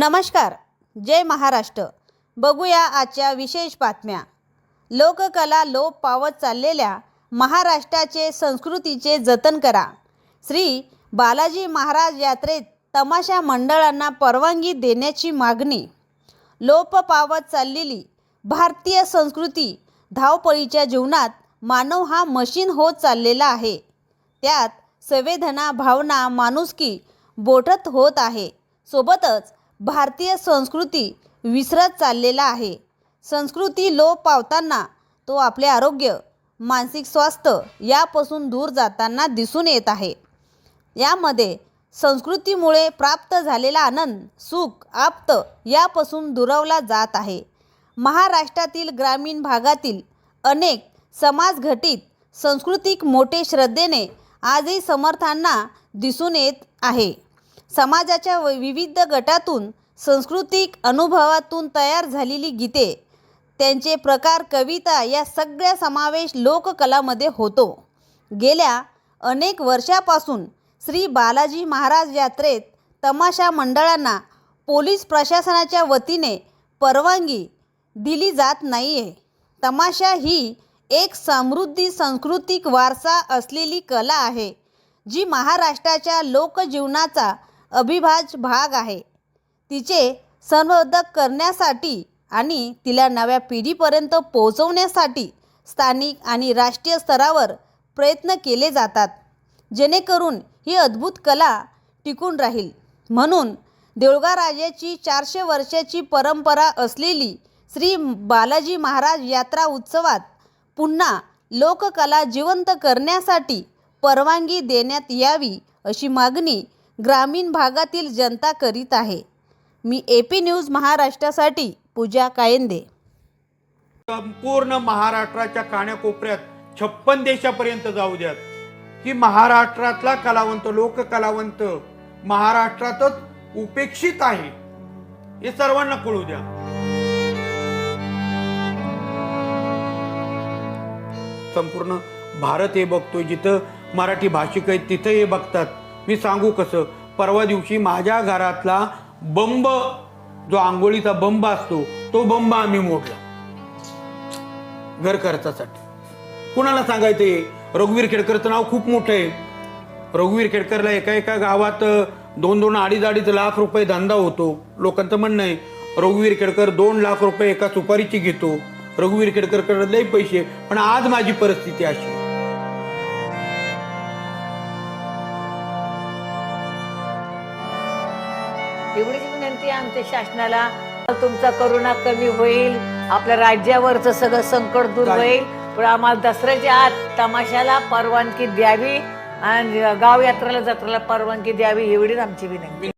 नमस्कार जय महाराष्ट्र. बघूया आजच्या विशेष बातम्या. लोककला लोप पावत चाललेल्या महाराष्ट्राचे संस्कृतीचे जतन करा. श्री बालाजी महाराज यात्रेत तमाशा मंडळांना परवानगी देण्याची मागणी. लोप पावत चाललेली भारतीय संस्कृती धावपळीच्या जीवनात मानव हा मशीन होत चाललेला आहे. त्यात संवेदना भावना माणुसकी बोटत होत आहे. सोबतच भारतीय संस्कृती विसरत चाललेला आहे. संस्कृती लोप पावताना तो आपले आरोग्य मानसिक स्वास्थ्य यापासून दूर जाताना दिसून येत आहे. यामध्ये संस्कृतीमुळे प्राप्त झालेला आनंद सुख आप्त यापासून दुरावला जात आहे. महाराष्ट्रातील ग्रामीण भागातील अनेक समाजघटित सांस्कृतिक मोठे श्रद्धेने आजही समर्थांना दिसून येत आहे. समाजाच्या व- विविध गटातून सांस्कृतिक अनुभवातून तयार झालेली गीते. त्यांचे प्रकार कविता या सगळ्या समावेश लोककलामध्ये होतो. गेल्या अनेक वर्षापासून श्री बालाजी महाराज यात्रेत तमाशा मंडळांना पोलीस प्रशासनाच्या वतीने परवानगी दिली जात नाही आहे तमाशा ही एक समृद्धी सांस्कृतिक वारसा असलेली कला आहे जी महाराष्ट्राच्या लोकजीवनाचा अभिभाज भाग आहे. तिचे संवर्धक करण्यासाठी आणि तिला नव्या पिढीपर्यंत पोहोचवण्यासाठी स्थानिक आणि राष्ट्रीय स्तरावर प्रयत्न केले जातात. जेणेकरून ही अद्भुत कला टिकून राहील. म्हणून देऊळगा राजाची चारशे वर्षाची परंपरा असलेली श्री बालाजी महाराज यात्रा उत्सवात पुन्हा लोककला जिवंत करण्यासाठी परवानगी देण्यात यावी अशी मागणी ग्रामीण भागातील जनता करीत आहे. मी ए पी न्यूज महाराष्ट्रासाठी पूजा कायंदे. संपूर्ण महाराष्ट्राच्या काण्याकोपऱ्यात छप्पन देशापर्यंत जाऊ द्यात. की महाराष्ट्रातला कलावंत लोककलावंत महाराष्ट्रातच उपेक्षित आहे. हे सर्वांना कळू द्या. संपूर्ण भारत हे बघतोय जिथं मराठी भाषिक आहेत तिथं हे बघतात. मी सांगू कसं? परवा दिवशी माझ्या घरातला बंब जो आंघोळीचा बंब असतो तो बंब आम्ही मोडला. घर खर्चासाठी कुणाला सांगायचं रघुवीर खेडकरचं नाव खूप मोठं आहे. रघुवीर खेडकरला एका एका गावात दोन दोन अडीच अडीच लाख रुपये धंदा होतो. लोकांचं म्हणणं आहे रघुवीर खेडकर दोन लाख रुपये एका सुपारीची घेतो. रघुवीर खेडकरकडे लई पैसे पण आज माझी परिस्थिती अशी एवढीच विनंती आमच्या शासनाला. तुमचा करोना कमी होईल. आपल्या राज्यावरचं सगळं संकट दूर. होईल. पण आम्हाला दसऱ्याच्या आत तमाशाला परवानगी द्यावी आणि गाव यात्रेला जत्रेला परवानगी द्यावी एवढीच आमची विनंती